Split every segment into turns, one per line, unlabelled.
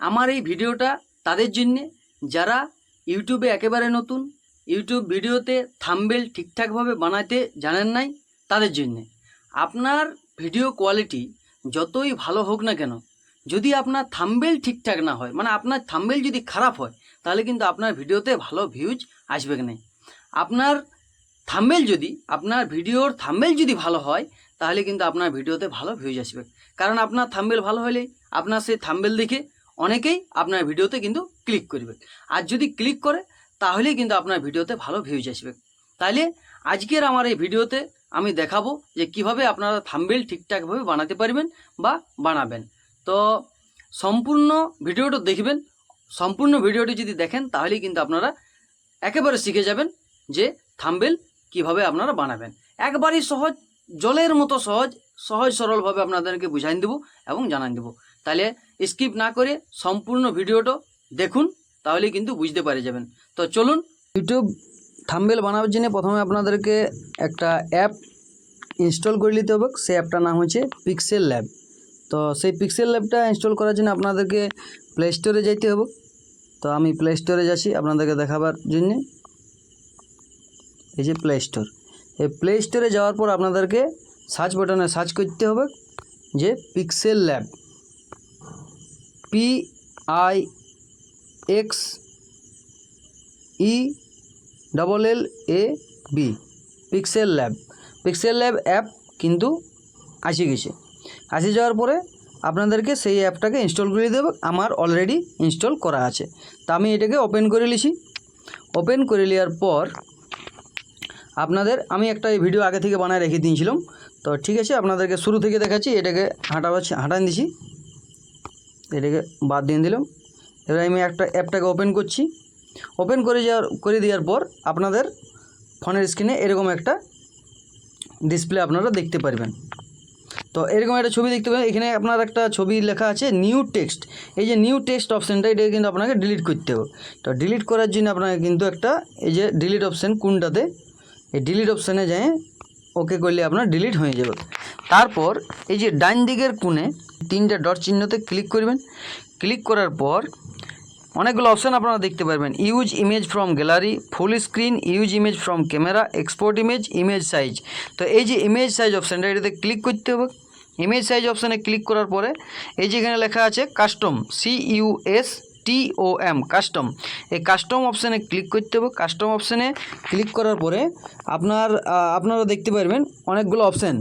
আমার এই ভিডিওটা তাদের জন্যে। যারা ইউটিউবে একেবারে নতুন, ইউটিউব ভিডিওতে থাম্বেল ঠিকঠাকভাবে বানাতে জানেন নাই, তাদের জন্যে। আপনার ভিডিও কোয়ালিটি যতই ভালো হোক না কেন, যদি আপনার থাম্বেল ঠিকঠাক না হয় মানে আপনার থাম্বেল যদি খারাপ হয়, তাহলে কিন্তু আপনার ভিডিওতে ভালো ভিউজ আসবে না। আপনার থাম্বেল যদি, আপনার ভিডিওর থাম্বেল যদি ভালো হয়, তাহলে কিন্তু আপনার ভিডিওতে ভালো ভিউজ আসবে। কারণ আপনার থাম্বেল ভালো হলেই আপনার সেই থাম্বেল দেখে অনেকেই আপনার ভিডিওতে কিন্তু ক্লিক করবে। আর যদি ক্লিক করে, তাহলেই কিন্তু আপনার ভিডিওতে ভালো ভিউজ আসবে। তাহলে আজকের আমার এই ভিডিওতে আমি দেখাবো যে কীভাবে আপনারা থাম্বেল ঠিকঠাকভাবে বানাতে পারবেন বা বানাবেন। তো সম্পূর্ণ ভিডিওটা দেখবেন। সম্পূর্ণ ভিডিওটি যদি দেখেন, তাহলেই কিন্তু আপনারা একেবারে শিখে যাবেন যে থাম্বেল কীভাবে আপনারা বানাবেন। একবারই সহজ, জলের মতো সহজ সহজ সরলভাবে আপনাদেরকে বুঝাই দেবো এবং জানাই দেবো। তাহলে স্কিপ না করে সম্পূর্ণ ভিডিওটা দেখুন, তাহলেই কিন্তু বুঝতে পারে যাবেন। তো চলুন ইউটিউব থাম্বেল বানাবার জন্য প্রথমে আপনাদেরকে একটা অ্যাপ ইনস্টল করে নিতে হবে। সেই অ্যাপটার নাম হচ্ছে পিক্সেল ল্যাব তো সেই পিক্সেল ল্যাবটা ইনস্টল করার জন্য আপনাদেরকে প্লে স্টোরে যাইতে হবে। তো আমি প্লে স্টোরে যাচ্ছি আপনাদেরকে দেখাবার জন্যে। এই যে প্লে স্টোর এই প্লে স্টোরে যাওয়ার পর আপনাদেরকে সার্চ বাটনে সার্চ করতে হবে যে Pixel Lab P I X E double L A B Pixel Lab Pixel Lab app কিন্তু আসে গেছে। আসে যাওয়ার পরে আপনাদেরকে সেই অ্যাপটাকে ইনস্টল করে দেবে। আমার অলরেডি ইনস্টল করা আছে। তা আমি এটাকে ওপেন করে নিছি ওপেন করে নেওয়ার পর আপনাদের, আমি একটা এই ভিডিও আগে থেকে বানায় রেখে দিয়েছিলাম। তো ঠিক আছে, আপনাদেরকে শুরু থেকে দেখাচ্ছি। এটাকে হাঁটা হাঁটান দিছি। এটাকে বাদ দিয়ে দিলাম। এবার আমি একটা অ্যাপটাকে ওপেন করছি। ওপেন করে যাওয়ার, করে দেওয়ার পর আপনাদের ফোনের স্ক্রিনে এরকম একটা ডিসপ্লে আপনারা দেখতে পারবেন। তো এরকম একটা ছবি দেখতে পাবেন এখানে আপনার একটা ছবি লেখা আছে নিউ টেক্সট এই যে নিউ টেক্সট অপশানটা এটা কিন্তু আপনাকে ডিলিট করতে হবে। তো ডিলিট করার জন্য আপনাকে কিন্তু একটা, এই যে ডিলিট অপশান কোনটাতে, এই ডিলিট অপশানে যায় ওকে করলে আপনার ডিলিট হয়ে যাবে। তারপর এই যে ডান দিকের কোণে তিনটা ডট চিহ্নতে ক্লিক করবেন। ক্লিক করার পর অনেকগুলো অপশান আপনারা দেখতে পারবেন। Use image from gallery full screen use image from camera export image image size তো এই যে ইমেজ সাইজ অপশানটা এটাতে ক্লিক করতে হবে। ইমেজ সাইজ অপশানে ক্লিক করার পরে এই যে এখানে লেখা আছে custom C U S T O M custom এই কাস্টম অপশানে ক্লিক করতে হবে। কাস্টম অপশানে ক্লিক করার পরে আপনার আপনারা দেখতে পারবেন অনেকগুলো অপশান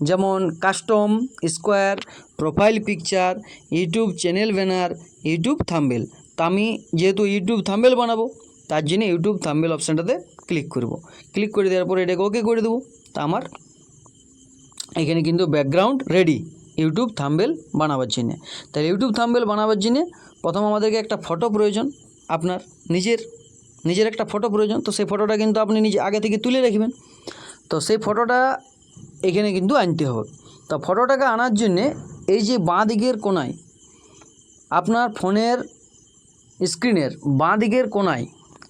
যেমন custom square profile picture YouTube channel banner YouTube thumbnail তা আমি যেহেতু ইউটিউব থাম্বেল বানাবো, তার জন্য ইউটিউব থাম্বেল অপশানটাতে ক্লিক করব। ক্লিক করে দেওয়ার পরে এটাকে ওকে করে দেবো। তা আমার এখানে কিন্তু ব্যাকগ্রাউন্ড রেডি ইউটিউব থাম্বেল বানাবার জন্য। তাহলে ইউটিউব থাম্বেল বানাবার জন্যে প্রথম আমাদেরকে একটা ফটো প্রয়োজন আপনার নিজের নিজের একটা ফটো প্রয়োজন। তো সেই ফটোটা কিন্তু আপনি নিজে আগে থেকে তুলে রাখবেন। তো সেই ফটোটা এখানে কিন্তু আনতে হবে। তা ফটোটাকে আনার জন্যে এই যে বাঁ দিকের কোনায় আপনার ফোনের স্ক্রিনের বাঁ দিকের কোনায়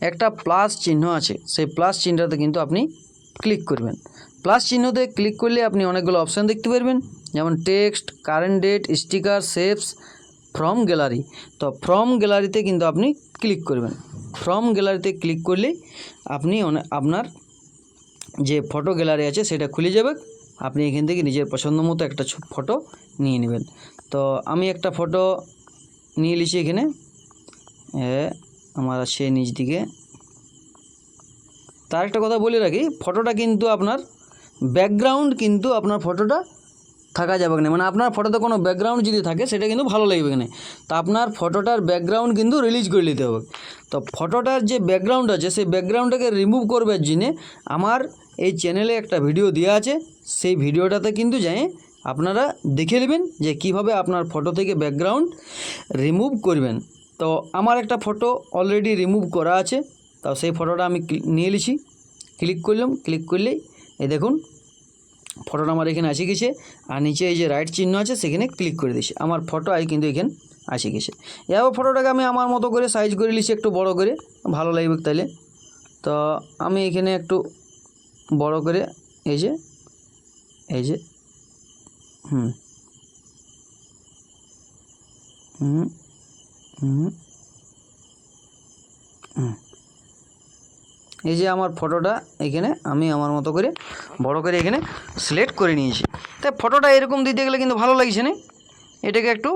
একটা প্লাস চিহ্ন আছে, সেই প্লাস চিহ্নটাতে কিন্তু আপনি ক্লিক করবেন। প্লাস চিহ্নতে ক্লিক করলে আপনি অনেকগুলো অপশান দেখতে পারবেন, যেমন text, current date, sticker shapes from gallery. তো ফ্রম গ্যালারিতে কিন্তু আপনি ক্লিক করবেন। ফ্রম গ্যালারিতে ক্লিক করলে আপনি আপনার যে ফটো গ্যালারি আছে সেটা খুলে যাবে। আপনি এখান থেকে নিজের পছন্দ মতো একটা ফটো নিয়ে নেবেন। তো আমি একটা ফটো নিয়ে নিয়েছি এখানে। আমার আছে নিচ দিকে। তার একটা কথা বলে রাখি ফটোটা কিন্তু আপনার ব্যাকগ্রাউন্ড কিন্তু আপনার ফটোটা থাকা যাবে না। মানে আপনার ফটোতে কোনো ব্যাকগ্রাউন্ড যদি থাকে, সেটা কিন্তু ভালো লাগবে না তা আপনার ফটোটার ব্যাকগ্রাউন্ড কিন্তু রিলিজ করে নিতে হবে। তো ফটোটার যে ব্যাকগ্রাউন্ড আছে, সেই ব্যাকগ্রাউন্ডটাকে রিমুভ করবার জন্যে আমার এই চ্যানেলে একটা ভিডিও দেওয়া আছে। সেই ভিডিওটাতে কিন্তু যাই, আপনারা দেখে নেবেন যে কীভাবে আপনার ফটো থেকে ব্যাকগ্রাউন্ড রিমুভ করবেন। তো আমার একটা ফটো অলরেডি রিমুভ করা আছে। তো সেই ফটোটা আমি নিয়ে নিছি। ক্লিক করলাম ক্লিক করলেই এই দেখুন ফটোটা আমার এখানে আসে গেছে। আর নিচে এই যে রাইট চিহ্ন আছে, সেখানে ক্লিক করে দিয়েছি আমার ফটো আই কিন্তু এখানে আসে গেছে। এবার ফটোটাকে আমি আমার মতো করে সাইজ করে নিয়েছি একটু বড় করে। ভালো লাগবে তাইলে। তো আমি এখানে একটু বড় করে এই যে এই যে, হুম হুম হুম। হুম। এই যে আমার ফটোটা এখানে, আমি আমার মতো করে বড় করে এখানে সিলেক্ট করে নিয়েছি তাই ফটোটা এরকম দিতে গেলে কিন্তু ভালো লাগছে না এটাকে একটু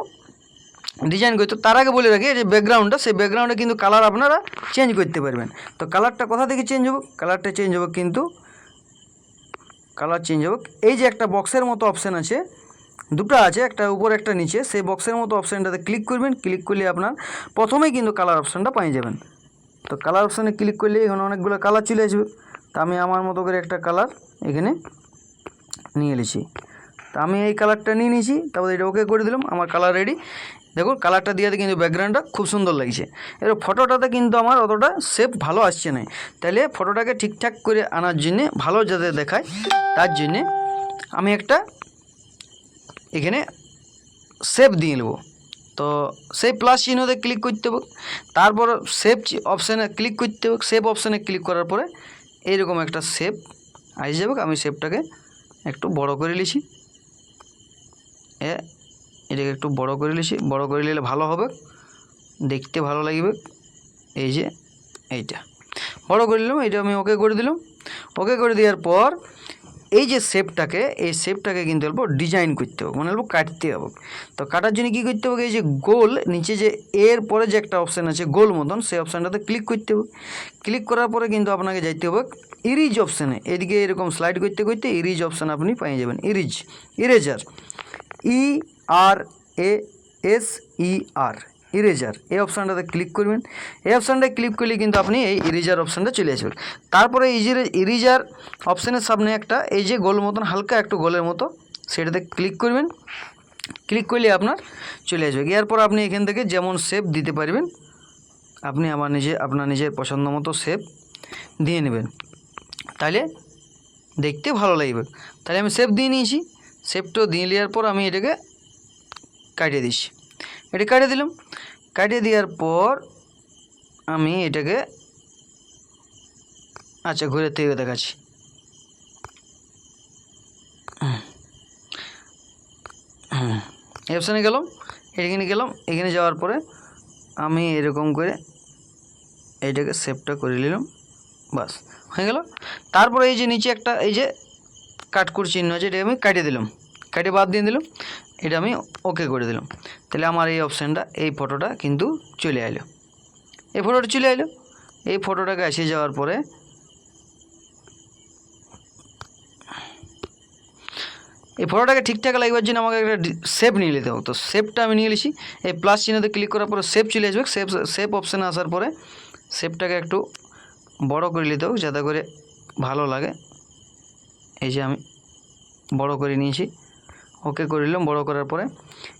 ডিজাইন করতে, তার আগে বলে রাখি যে ব্যাকগ্রাউন্ডটা সেই ব্যাকগ্রাউন্ডে কিন্তু কালার আপনারা চেঞ্জ করতে পারবেন তো কালারটা কোথা থেকে চেঞ্জ হবে কালারটা চেঞ্জ হবে কিন্তু কালার চেঞ্জ হোক এই যে একটা বক্সের মতো অপশান আছে, দুটো আছে, একটা উপর, একটা নিচে, সেই বক্সের মতো অপশানটাতে ক্লিক করবেন। ক্লিক করলে আপনার প্রথমেই কিন্তু কালার অপশানটা পেয়ে যাবেন। তো কালার অপশানে ক্লিক করলে এখানে অনেকগুলো কালার চলে আসবে। তা আমি আমার মতো করে একটা কালার এখানে নিয়ে নিয়েছি। তা আমি এই কালারটা নিয়ে নিয়েছি, তারপর এটা ওকে করে দিলাম, আমার কালার রেডি দেখুন কালারটা দিয়ে কিন্তু ব্যাকগ্রাউন্ডটা খুব সুন্দর লাগছে। এবার ফটোটাতে কিন্তু আমার অতটা শেপ ভালো আসছে না। তাহলে ফটোটাকে ঠিকঠাক করে আনার জন্যে, ভালো যাতে দেখায়, তার জন্যে আমি একটা এখানে সেভ দিয়ে নেব। তো সেই প্লাস চিহ্নতে ক্লিক করতে হবে। তারপর সেভ অপশানে ক্লিক করতে হবে। সেভ অপশানে ক্লিক করার পরে এইরকম একটা সেভ আসে যাবে। আমি সেভটাকে একটু বড় করে এ এটাকে একটু বড় করে নিছি বড় করে নিলে ভালো হবে। দেখতে ভালো লাগবে। এই যে, এইটা। বড় করে নিলাম এটা আমি ওকে করে দিলাম। ওকে করে দেওয়ার পর, এই যে শেপটাকে, এই শেপটাকে কিন্তু অল্প ডিজাইন করতে হবে মানে অল্প কাটতে হবে। তো কাটার জন্য কী করতে হবে, এই যে গোল, নিচে যে এর পরে যে একটা অপশান আছে, গোল মতন, সেই অপশানটাতে ক্লিক করতে হবে। ক্লিক করার পরে কিন্তু আপনাকে যাইতে হবে ইরিজ অপশানে এদিকে এরকম স্লাইড করতে করতে ইরিজ অপশান আপনি পেয়ে যাবেন। Erase eraser E R A S E R eraser এই অপশানটাতে ক্লিক করবেন। এই অপশানটায় ক্লিক করলে কিন্তু আপনি এই ইরেজার অপশানটা চলে আসবেন। তারপরে এই যে ইরেজার অপশানের সামনে একটা, এই যে গোল মতন, হালকা একটু গোলের মতো, সেটাতে ক্লিক করবেন। ক্লিক করলে আপনার চলে আসবে। এরপর আপনি এখান থেকে যেমন শেপ দিতে পারবেন, আপনি আমার নিজে, আপনার নিজের পছন্দ মতো শেপ দিয়ে নেবেন। তাহলে দেখতে ভালো লাগবে। তাহলে আমি শেপ দিয়ে নিয়েছি। শেপটাও দিয়ে নেওয়ার পর আমি এটাকে কাটিয়ে দিচ্ছি। এটা কাটিয়ে দিলাম। কাটিয়ে দেওয়ার পর আমি এটাকে আচ্ছা ঘুরে থেকে দেখাচ্ছি। অপশানে গেলাম, এখানে গেলাম, এখানে যাওয়ার পরে আমি এরকম করে এইটাকে সেভটা করে নিলাম। বাস, হয়ে গেল। তারপরে এই যে নিচে একটা, এই যে কাটকুর চিহ্ন আছে, এটা আমি কাটিয়ে দিলাম। কাটিয়ে বাদ দিয়ে দিলাম, এটা আমি ওকে করে দিলাম। তাহলে আমার এই অপশানটা এই ফটোটা কিন্তু চলে এলো এই ফটোটা চলে এলো এই ফটোটাকে এসে যাওয়ার পরে এই ফটোটাকে ঠিকঠাক লাগবার জন্য আমাকে একটা সেভ নিয়ে নিতে হবে। তো সেভটা আমি নিয়ে নিয়েছি। এই প্লাস চিহ্নতে ক্লিক করার পরে সেভ চলে আসবে। সেভ সেভ অপশানে আসার পরে সেভটাকে একটু বড় করে নিতে হবে, যাতে করে ভালো লাগে। এই যে আমি বড় করে নিয়েছি। ওকে করে নিলাম, বড় করার পরে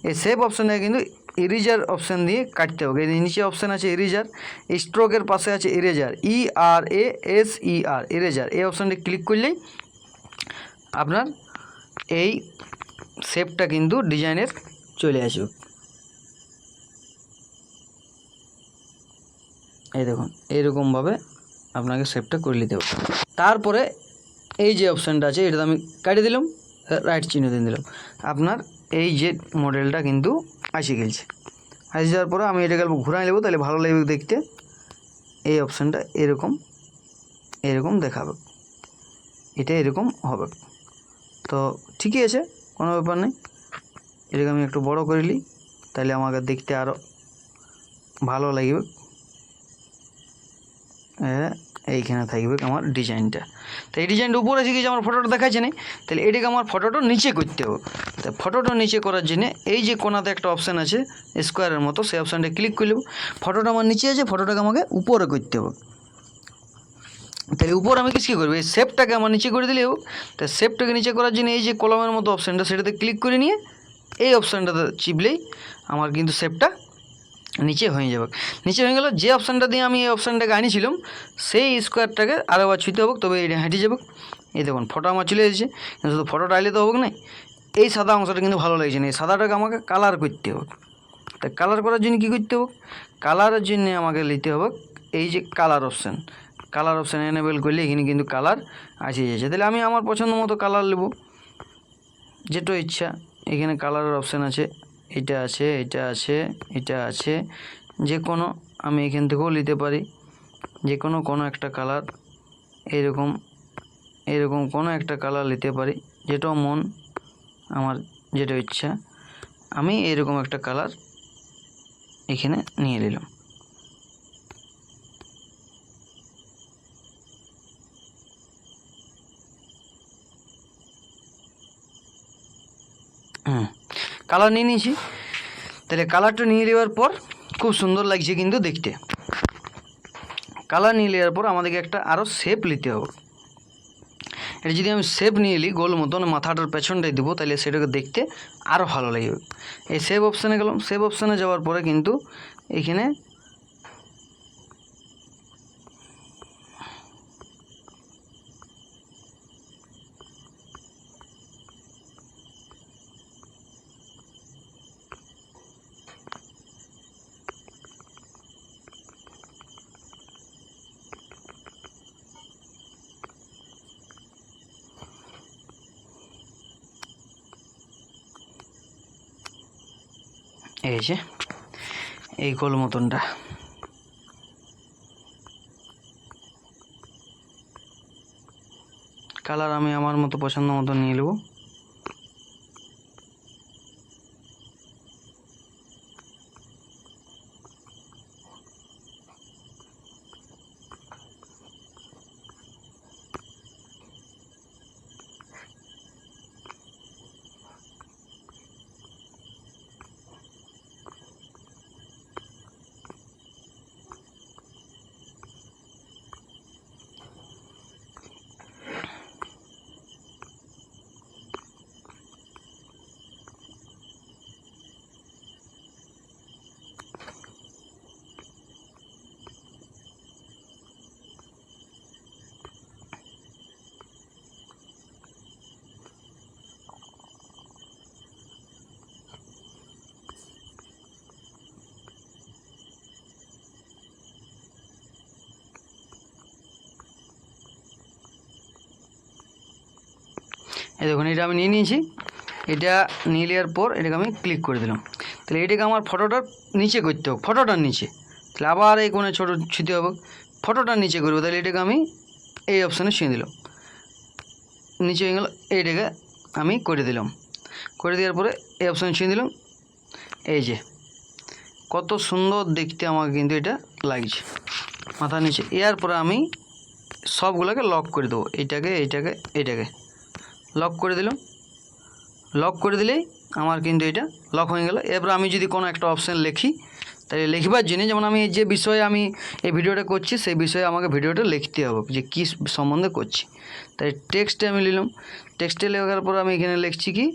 এই সেভ অপশানে কিন্তু ইরেজার অপশান দিয়ে কাটতে হবে। এই নিচে অপশান আছে ইরেজার স্ট্রোকের পাশে আছে eraser E R A S E R eraser এই অপশানটি ক্লিক করলেই আপনার এই শেপটা কিন্তু ডিজাইনের চলে আসবে। এই দেখুন এইরকমভাবে আপনাকে শেপটা করে নিতে হবে। তারপরে এই যে অপশানটা আছে এটা আমি কাটিয়ে দিলাম রাইট চিহ্ন দিয়ে দিলাম। আপনার এই যে মডেলটা কিন্তু আসে গেছে। আসে যাওয়ার পরে আমি এটাকে অল্প ঘুরাই নেব, তাহলে ভালো লাগবে দেখতে। এই অপশানটা এরকম এরকম দেখাবে। এটা এরকম হবে। তো ঠিকই আছে, কোনো ব্যাপার নেই। এটাকে আমি একটু বড় করে নিই, তাহলে আমাকে দেখতে আরও ভালো লাগবে। হ্যাঁ এইখানে থাকবে আমার ডিজাইনটা। তো এই ডিজাইনটা উপরে আছে কিছু আমার ফটোটা দেখাচ্ছে না? তাহলে এটাকে আমার ফটোটা নিচে করতে হবে। তো ফটোটা নিচে করার জন্য এই যে কোনাতে একটা অপশান আছে স্কোয়ারের মতো, সেই অপশানটা ক্লিক করে নেব। ফটোটা আমার নিচে আছে ফটোটাকে আমাকে উপরে করতে হবে। তাহলে উপর আমি কিছু কী করব? এই শেপটাকে আমার নিচে করে দিলেও তা শেপটাকে নিচে করার জন্য এই যে কলমের মতো অপশানটা সেটাতে ক্লিক করে নিয়ে এই অপশানটাতে চিপলেই আমার কিন্তু শেপটা নিচে হয়ে যাবে। নিচে হয়ে গেল, যে অপশানটা দিয়ে আমি এই অপশানটাকে আনিছিলাম, সেই স্কোয়ারটাকে আরও আবার ছুঁতে হবে, তবে এটা হেঁটে যাবে। এই দেখুন, ফটো আমার চলে এসেছে, কিন্তু শুধু ফটোটা আইলে তো হবে না। এই সাদা অংশটা কিন্তু ভালো লাগছে না, এই সাদাটাকে আমাকে কালার করতে হবে। তা কালার করার জন্য কী করতে হবে? কালারের জন্য আমাকে নিতে হবে এই যে colour option colour option enable করলে এখানে কিন্তু কালার আসে যাচ্ছে। তাহলে আমি আমার পছন্দ মতো কালার নেব। যেটা ইচ্ছা, এখানে কালারের অপশান আছে। এটা আছে এটা আছে এটা আছে। যে কোনো আমি এখান থেকেও নিতে পারি। যে কোনো কোনো একটা কালার এরকম এরকম কোনো একটা কালার নিতে পারি। যেটাও মন, আমার যেটা ইচ্ছা, আমি এরকম একটা কালার এখানে নিয়ে নিলাম। হুম কালার নিয়ে নিয়েছি। তাহলে কালারটা নিয়ে নেওয়ার পর খুব সুন্দর লাগছে কিন্তু দেখতে। কালার নিয়ে নেওয়ার পর আমাদেরকে একটা আরও শেপ নিতে হবে। এটা যদি আমি শেপ নিয়ে নিই, গোল মতন মাথাটার পেছনটাই দেবো, তাহলে সেটাকে দেখতে আরও ভালো লাগবে। এই সেভ অপশানে গেলাম। সেভ অপশানে যাওয়ার পরে কিন্তু এখানে এই এই গোল মতনটা। কালার আমি আমার মতো পছন্দ মতো নিয়ে নেব। এই দেখুন, এটা আমি নিয়ে নিয়েছি। এটা নিয়ে নেওয়ার পর এটাকে আমি ক্লিক করে দিলাম। তাহলে এটাকে আমার ফটোটার নিচে করতে হবে ফটোটার নিচে। তাহলে আবার এই কোণে ছোটো ছুঁতে হবে। ফটোটার নিচে করব, তাহলে এটাকে আমি এই অপশানে ছুঁয়ে দিলাম। নিচে হয়ে গেল এইটাকে আমি করে দিলাম। করে দেওয়ার পরে এই অপশানে ছুঁয়ে দিলাম। এই যে, কত সুন্দর দেখতে আমাকে কিন্তু এটা লাগছে। মাথা নিচে এর পরে আমি সবগুলোকে লক করে দেবো। এটাকে এইটাকে এইটাকে লক করে দিলাম। লক করে দিলেই আমার কিন্তু এটা লক হয়ে গেল। এরপর আমি যদি কোনো একটা অপশান লিখি, তাহলে লিখবার জন্য যেমন আমি যে বিষয়ে আমি এই ভিডিওটা করছি, সেই বিষয়ে আমাকে ভিডিওটা লিখতে হবে যে কী সম্বন্ধে করছি। তাই টেক্সটে আমি নিলাম টেক্সটে লেখার পর আমি এখানে লিখছি কি?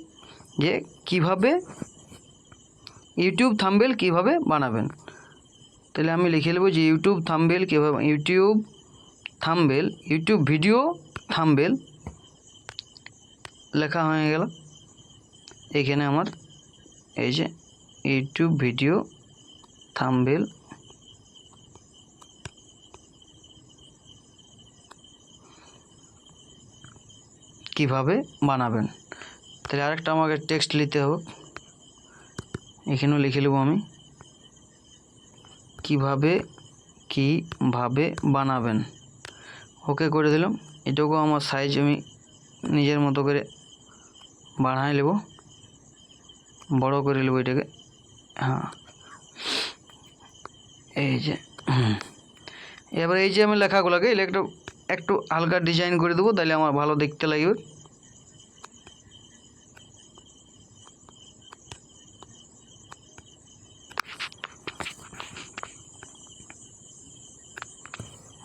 যে কীভাবে ইউটিউব থাম্বেল কীভাবে বানাবেন? তাহলে আমি লিখে নেব যে ইউটিউব থাম্বেল কীভাবে, YouTube thumbnail, YouTube video thumbnail লেখা হয়ে গেল। এখানে আমার এই যে ইউটিউব ভিডিও থামবেল কীভাবে বানাবেন? তাহলে আরেকটা আমাকে টেক্সট নিতে হবে। এখানেও লিখে নেব আমি। কীভাবে কীভাবে বানাবেন? ওকে করে দিলাম। এটুকু আমার সাইজ আমি নিজের মতো করে বাড়াই নেব। বড় করে নেব এটাকে। হ্যাঁ। এই যে। এবার এই যে আমি লেখাগুলোকে এগুলো একটু একটু হালকা ডিজাইন করে দেবো, তাহলে আমার ভালো দেখতে লাগবে।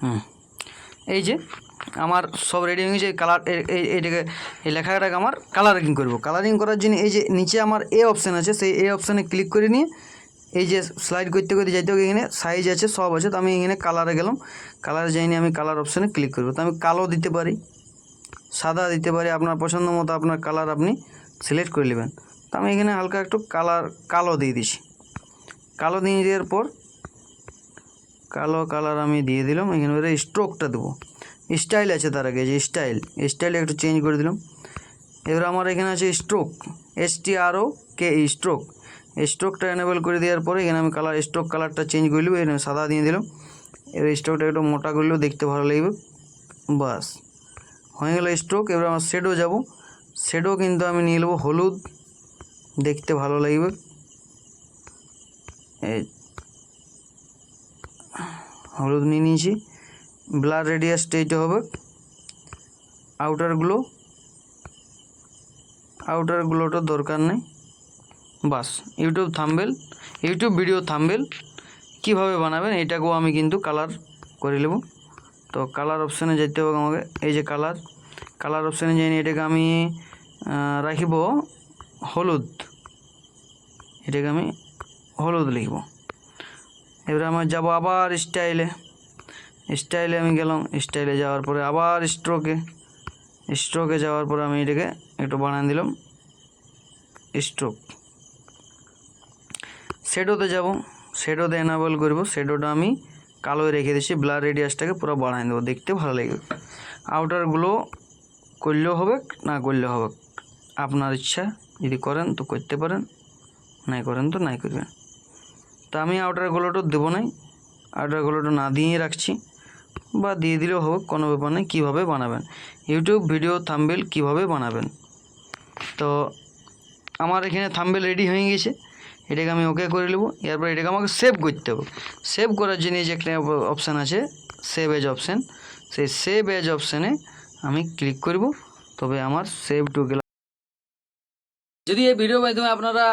হুম। এই যে আমার সব রেডি হয়ে গেছে কালার এইটাকে এই লেখাটাকে আমার কালারিং করব। কালারিং করার জন্য এই যে নিচে আমার এ অপশান আছে, সেই এ অপশানে ক্লিক করে নিয়ে এই যে স্লাইড করতে করতে যাইতে হবে, এখানে সাইজ আছে, সব আছে, তো আমি এখানে কালারে গেলাম। কালারে যাইনি, আমি কালার অপশানে ক্লিক করব। তো আমি কালো দিতে পারি, সাদা দিতে পারি, আপনার পছন্দ মতো আপনার কালার আপনি সিলেক্ট করে নেবেন। তো আমি এখানে হালকা একটু কালার কালো দিয়ে দিছি। কালো দিয়ে দেওয়ার পর, কালো কালার আমি দিয়ে দিলাম, এখানে স্ট্রোকটা দেবো। স্টাইল আছে তার আগে, যে স্টাইল স্টাইল একটু চেঞ্জ করে দিলাম। এবার আমার এখানে আছে stroke S T R O K stroke স্ট্রোকটা enable করে দেওয়ার পরে এখানে আমি কালার স্ট্রোক কালারটা চেঞ্জ করলাম এখানে সাদা দিয়ে দিলাম। এবার স্ট্রোকটা একটু মোটা করলেও দেখতে ভালো লাগবে। বাস, হয়ে গেল স্ট্রোক এবার আমার শেডও যাব। শেডও কিন্তু আমি নিয়ে নেব হলুদ, দেখতে ভালো লাগবে। হলুদ নিয়ে নিয়েছি। ব্লার রেডিয়াসটা এইটা হবে আউটারগুলো আউটারগুলোটা দরকার নেই। বাস YouTube thumbnail YouTube video thumbnail কীভাবে বানাবেন এটাকেও আমি কিন্তু কালার করে নেব। তো কালার অপশানে যেতে হবে আমাকে, এই যে কালার কালার অপশানে যাই এটাকে আমি রাখিব হলুদ। এটাকে আমি হলুদ লিখব। এবারে আমার যাব আবার স্টাইলে স্টাইলে আমি গেলাম স্টাইলে যাওয়ার পরে আবার স্ট্রোকে স্ট্রোকে যাওয়ার পরে আমি এটাকে একটু বানিয়ে দিলাম স্ট্রোক শেডোতে যাব শেডোতে এনাবেল করব শেডোটা আমি কালোয় রেখে দিচ্ছি ব্লার রেডিয়াসটাকে পুরো বাড়াই দেবো, দেখতে ভালো লাগবে। আউটারগুলো করলেও হবে, না করলেও হবে। আপনার ইচ্ছা, যদি করেন তো করতে পারেন, নাই করেন তো নাই করবেন। তা আমি আউটারগুলোটা দেবো নাই আউটারগুলোটা না দিয়ে রাখছি। বা দিয়ে দিলেও হোক কোনো ব্যাপার নেই, কীভাবে বানাবেন? ইউটিউব ভিডিও থাম্বেল কীভাবে বানাবেন? তো আমার এখানে থাম্বেল রেডি হয়ে গেছে, এটাকে আমি ওকে করে নেব, এরপর এটাকে আমাকে সেভ করতে হবে। সেভ করার জন্য যে একটা অপশান আছে সেভ এজ অপশান সেই সেভ এজ অপশানে আমি ক্লিক করব, তবে আমার সেভ টু গেল
যদি এই ভিডিওর মাধ্যমে আপনারা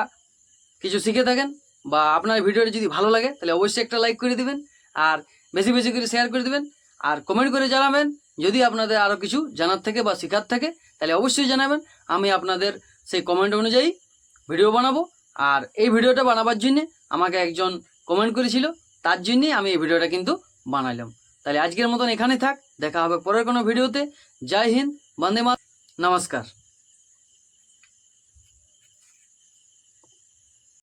কিছু শিখে থাকেন বা আপনার ভিডিওটা যদি ভালো লাগে, তাহলে অবশ্যই একটা লাইক করে দিবেন, আর বেশি বেশি করে শেয়ার করে দিবেন। আর কমেন্ট করে জানাবেন। যদি আপনাদের আরও কিছু জানার থাকে বা শেখার থাকে, তাহলে অবশ্যই জানাবেন। আমি আপনাদের সেই কমেন্ট অনুযায়ী ভিডিও বানাবো। আর এই ভিডিওটা বানাবার জন্যে আমাকে একজন কমেন্ট করেছিল। তার জন্যে আমি এই ভিডিওটা কিন্তু বানালাম। তাহলে আজকের মতন এখানে থাক। দেখা হবে পরের কোনো ভিডিওতে জয় হিন্দ, বন্দে মাত নমস্কার।